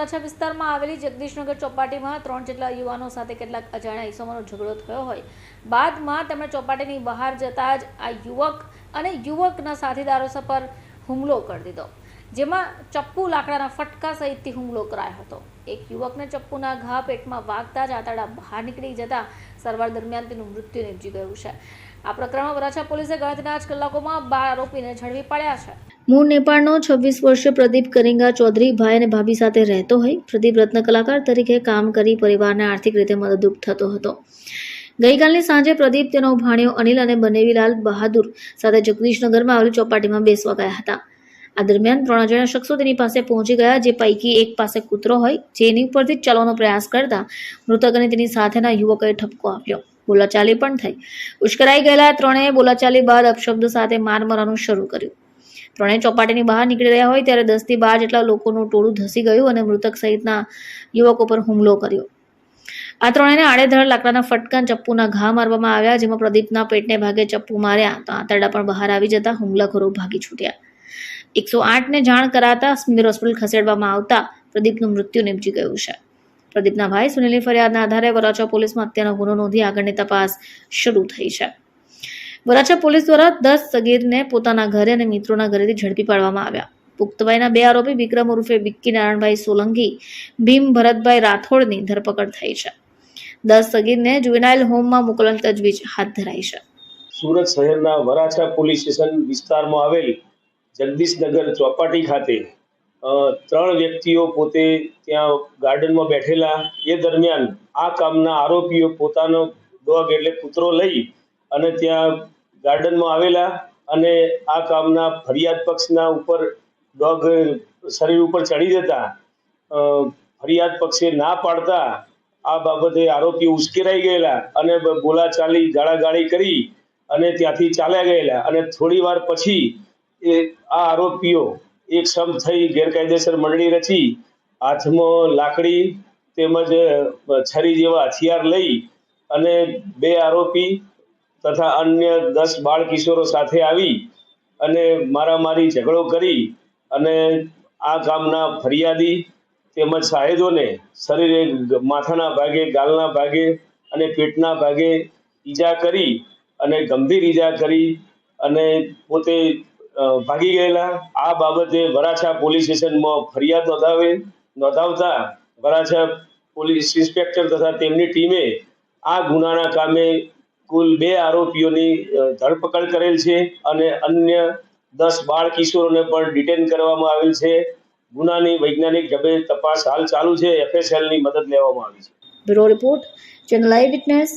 વરાછા વિસ્તારમાં આવેલી જગદીશનગર ચોપાટીમાં ત્રણ જેટલા યુવાનો સાથે કેટલાક અજાણ્યા ઈસમોનો ઝઘડો થયો હોય. બાદમાં તેમણે ચોપાટીની બહાર જતા જ આ યુવક અને યુવકના સાથીદારો પર હુમલો કરી દીધો, જેમાં ચપ્પુ લાકડાના ફટકા સહિતથી હુમલો કરાયો હતો. એક યુવકને ચપ્પુના ઘા પેટમાં વાગતા જ આંતરડા બહાર નીકળી જતા સારવાર દરમિયાન તેનું મૃત્યુ નિપજી ગયું છે. આ પ્રકરણમાં વરાછા પોલીસે ગણતરીના જ કલાકોમાં બાર આરોપીને ઝડપી પાડ્યા છે. મૂળ નેપાળનો છવ્વીસ વર્ષીય પ્રદીપ કરિંગા ચૌધરી ભાઈ અને ભાભી સાથે રહેતો હોય, પ્રદીપ રત્ન કલાકાર તરીકે કામ કરી પરિવારને આર્થિક રીતે મદદરૂપ થતો હતો. ગઈકાલની સાંજે પ્રદીપ તેનો ભાણિયો અનિલ અને બનેવીલાલ બહાદુર સાથે જગદીશનગરમાં આવેલી ચોપાટીમાં બેસવા ગયા હતા. આ દરમિયાન ત્રણ જણા શખ્સો તેની પાસે પહોંચી ગયા જે પૈકી એક પાસે કૂતરો હોય, જેની ઉપરથી જ ચાલવાનો પ્રયાસ કરતા મૃતક અને તેની સાથેના યુવકોએ ઠપકો આપ્યો. બોલાચાલી પણ થઈ. ઉશ્કરાઈ ગયેલા ત્રણેય બોલાચાલી બાદ અપશબ્દ સાથે માર મારવાનું શરૂ કર્યું. ત્રણેય ચોપાટીની બહાર નીકળી રહ્યા હોય ત્યારે દસથી બાર જેટલા લોકોનું ટોળું ધસી ગયું અને મૃતક સહિતના યુવકો પર હુમલો કર્યો. આ ત્રણેયને આડેધડ લાકડાના ફટકા ચપ્પુના ઘા મારવામાં આવ્યા, જેમાં પ્રદીપના પેટને ભાગે ચપ્પુ માર્યા, તો આંતરડા પણ બહાર આવી જતા હુમલાખોરો ભાગી છૂટ્યા. એકસો આઠને જાણ કરાતા સ્મિર હોસ્પિટલ ખસેડવામાં આવતા પ્રદીપનું મૃત્યુ નિપજી ગયું છે. પ્રદીપના ભાઈ સુનિલની ફરિયાદના આધારે વરાછા પોલીસમાં હત્યાનો ગુનો નોંધી આગળની તપાસ શરૂ થઈ છે. વરાછા પોલીસ દ્વારા દસ સગીરને પોતાના ઘરે અને મિત્રોના ઘરેથી ઝડપી પાડવામાં આવ્યા. પુખ્તભાઈના બે આરોપી વિક્રમ ઉર્ફે વિક્કી નારાયણભાઈ સોલંકી, ભીમ ભરતભાઈ રાઠોડની ધરપકડ થઈ છે. દસ સગીરને જુવેનાઇલ હોમમાં મોકલવાની તજવીજ હાથ ધરાઈ છે. સુરત શહેરના વરાછા પોલીસ સ્ટેશન વિસ્તારમાં આવેલ જગદીશનગર ચોપાટી ખાતે ત્રણ વ્યક્તિઓ પોતે ત્યાં ગાર્ડનમાં બેઠેલા. એ દરમિયાન આ કામના આરોપીઓ પોતાનો ડોગ એટલે કૂતરો લઈ અને ત્યાં ગાર્ડનમાં આવેલા અને આ કામના ફરિયાદ પક્ષના ઉપર ડોગ શરીર ઉપર ચડી જતા. ફરિયાદ પક્ષે ના પાડતા આ બાબતે આરોપીઓ ઉશ્કેરાઈ ગયેલા અને બોલાચાલી ગાળાગાળી કરી અને ત્યાંથી ચાલ્યા ગયેલા. અને થોડી વાર પછી એ આ આરોપીઓ એક સમ થઈ ગેરકાયદેસર મંડળી રચી, હાથમાં લાકડી તેમજ છરી જેવા હથિયાર લઈ અને બે આરોપી તથા અન્ય દસ બાળ કિશોરો સાથે આવી અને મારામારી ઝઘડો કરી અને આ ગામના ફરિયાદી તેમજ સાહેદોને શરીરે માથાના ભાગે, ગાલના ભાગે અને પેટના ભાગે ઈજા કરી અને ગંભીર ઈજા કરી અને પોતે ભાગી ગયેલા. આ બાબતે વરાછા પોલીસ સ્ટેશનમાં ફરિયાદ નોંધાવે નોંધાવતા વરાછા પોલીસ ઇન્સ્પેક્ટર તથા તેમની ટીમે આ ગુનાના કામે કુલ બે આરોપીઓની ધરપકડ કરેલ છે અને અન્ય દસ બાળ કિશોરોને પણ ડિટેન કરવામાં આવેલ છે. ગુનાની વૈજ્ઞાનિક ઢબે તપાસ હાલ ચાલુ છે. એફએસએલની મદદ લેવામાં આવી છે. Bureau report, channel eye witness